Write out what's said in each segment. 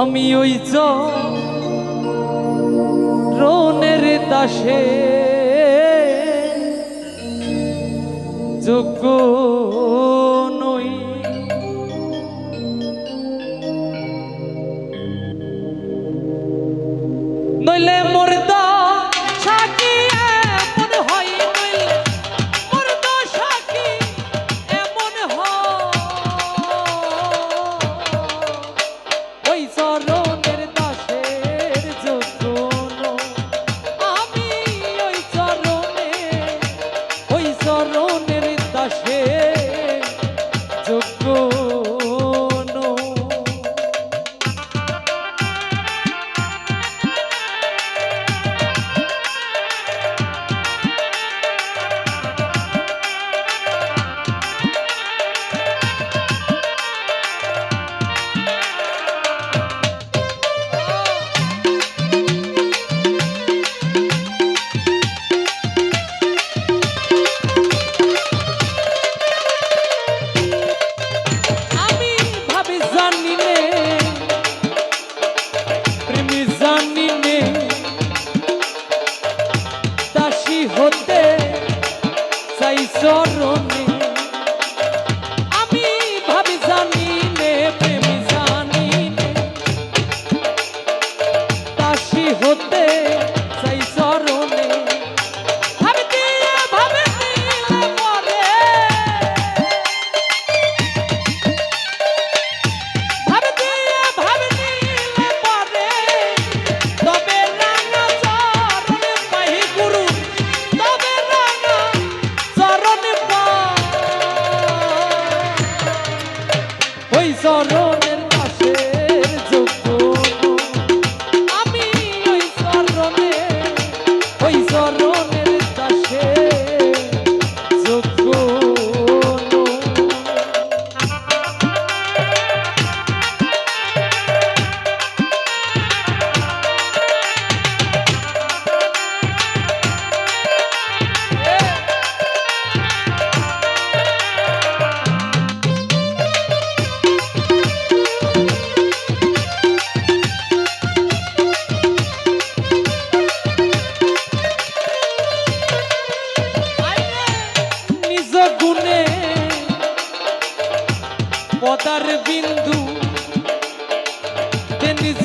আমি ওই রনের দাসে। যোগ্য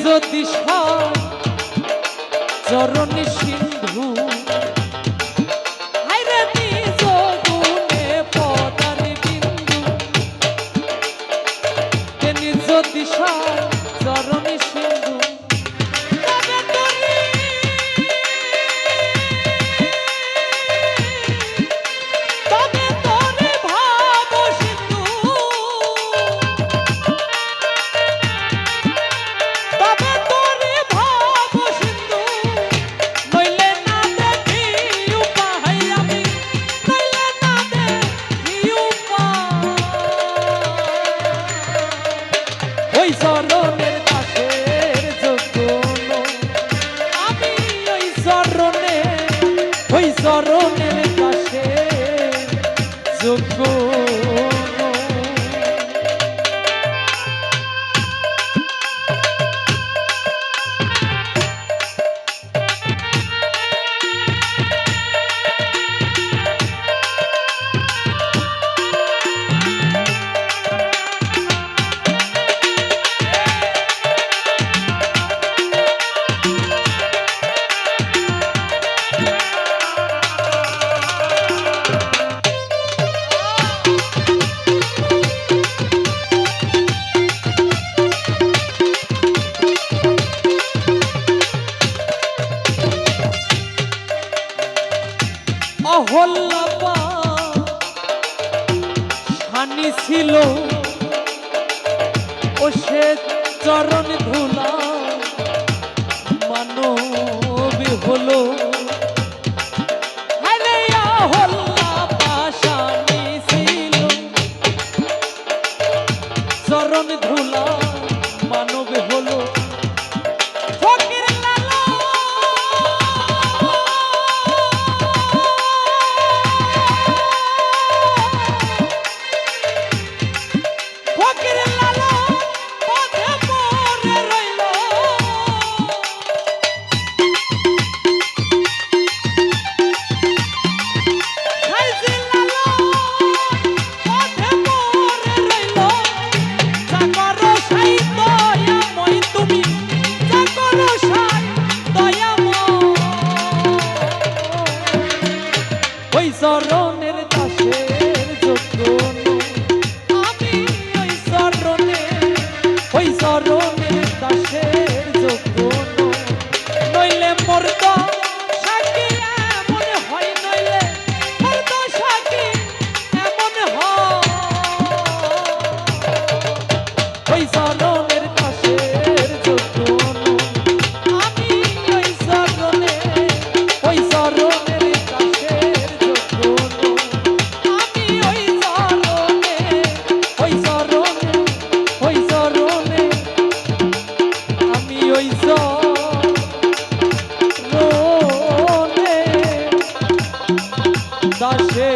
যদি সব চরণ সিংহ চরণের কাছে যোগ্য ছিল। ও সে চরণ ধুলা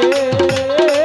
রে।